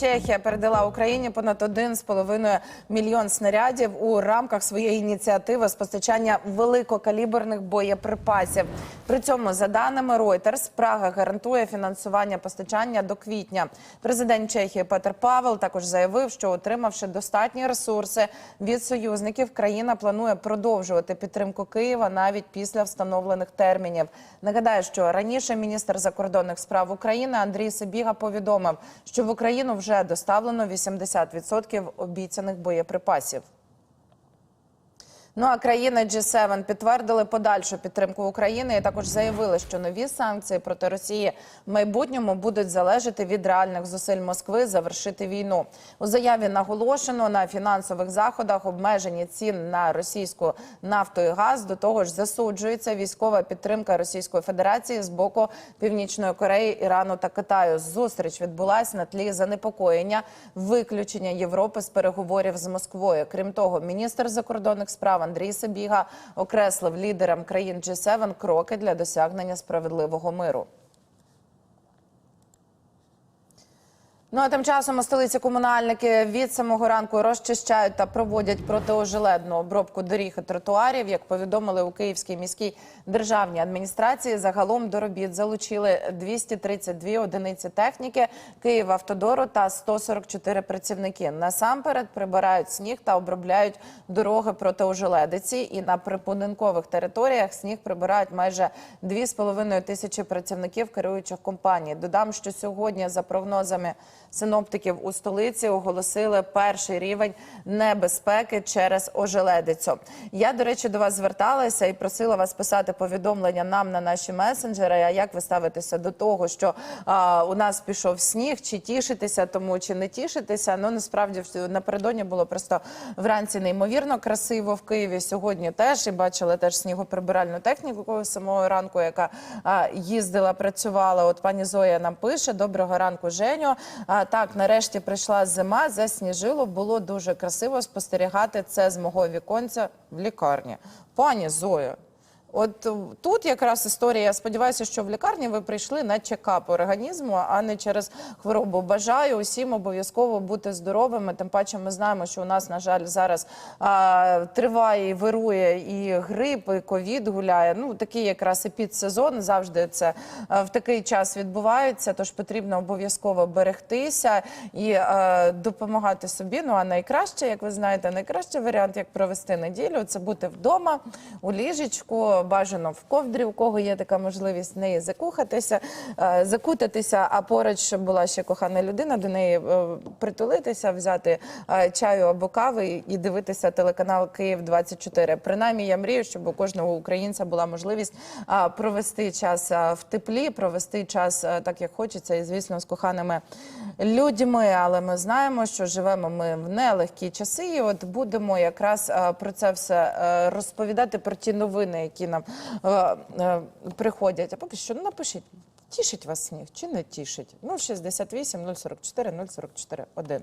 Чехія передала Україні понад 1,5 мільйон снарядів у рамках своєї ініціативи з постачання великокаліберних боєприпасів. При цьому, за даними Reuters, Прага гарантує фінансування постачання до квітня. Президент Чехії Петер Павел також заявив, що отримавши достатні ресурси від союзників, країна планує продовжувати підтримку Києва навіть після встановлених термінів. Нагадаю, що раніше міністр закордонних справ України Андрій Сибіга повідомив, що в Україну вже доставлено 80% обіцяних боєприпасів. Ну а країни G7 підтвердили подальшу підтримку України і також заявили, що нові санкції проти Росії в майбутньому будуть залежати від реальних зусиль Москви завершити війну. У заяві наголошено на фінансових заходах обмежені цін на російську нафту і газ. До того ж, засуджується військова підтримка Російської Федерації з боку Північної Кореї, Ірану та Китаю. Зустріч відбулася на тлі занепокоєння виключення Європи з переговорів з Москвою. Крім того, міністр закордонних справ Андрій Сабіга окреслив лідерам країн G7 кроки для досягнення справедливого миру. Ну а тим часом столиці комунальники від самого ранку розчищають та проводять протиожеледну обробку доріг і тротуарів. Як повідомили у Київській міській державній адміністрації, загалом до робіт залучили 232 одиниці техніки Київавтодору та 144 працівники. Насамперед прибирають сніг та обробляють дороги проти ожеледиці. І на припудинкових територіях сніг прибирають майже 2,5 тисячі працівників керуючих компаній. Додам, що сьогодні за прогнозами синоптиків у столиці оголосили перший рівень небезпеки через ожеледицю. Я, до речі, до вас зверталася і просила вас писати повідомлення нам на наші месенджери. А як ви ставитеся до того, що а, у нас пішов сніг, чи тішитися тому, чи не тішитися? Ну насправді напередодні було просто вранці неймовірно красиво в Києві. Сьогодні теж і бачили теж снігоприбиральну техніку самого ранку, яка а, їздила, працювала. От пані Зоя нам пише: доброго ранку, Женю. А так, нарешті прийшла зима, засніжило. Було дуже красиво спостерігати це з мого віконця в лікарні. Пані Зоя. От тут якраз історія. Я сподіваюся, що в лікарні ви прийшли на чекап організму, а не через хворобу. Бажаю усім обов'язково бути здоровими. Тим паче, ми знаємо, що у нас, на жаль, зараз а, триває і вирує і грип, і ковід гуляє. Ну такий якраз і підсезон. Завжди це а, в такий час відбувається. Тож потрібно обов'язково берегтися і а, допомагати собі. Ну а найкраще, як ви знаєте, найкращий варіант, як провести неділю, це бути вдома у ліжечку, бажано в ковдрі, у кого є така можливість в неї закухатися, е, закутатися. А поруч була ще кохана людина, до неї е, притулитися, взяти е, чаю або кави і дивитися телеканал Київ 24 Принаймні, я мрію, щоб у кожного українця була можливість провести час в теплі, провести час так, як хочеться, і звісно, з коханими людьми. Але ми знаємо, що живемо ми в нелегкі часи. І от будемо якраз про це все розповідати про ті новини, які нам е, е, приходять. А поки що ну, напишіть. Тішить вас сніг чи не тішить? 068 044 044 1.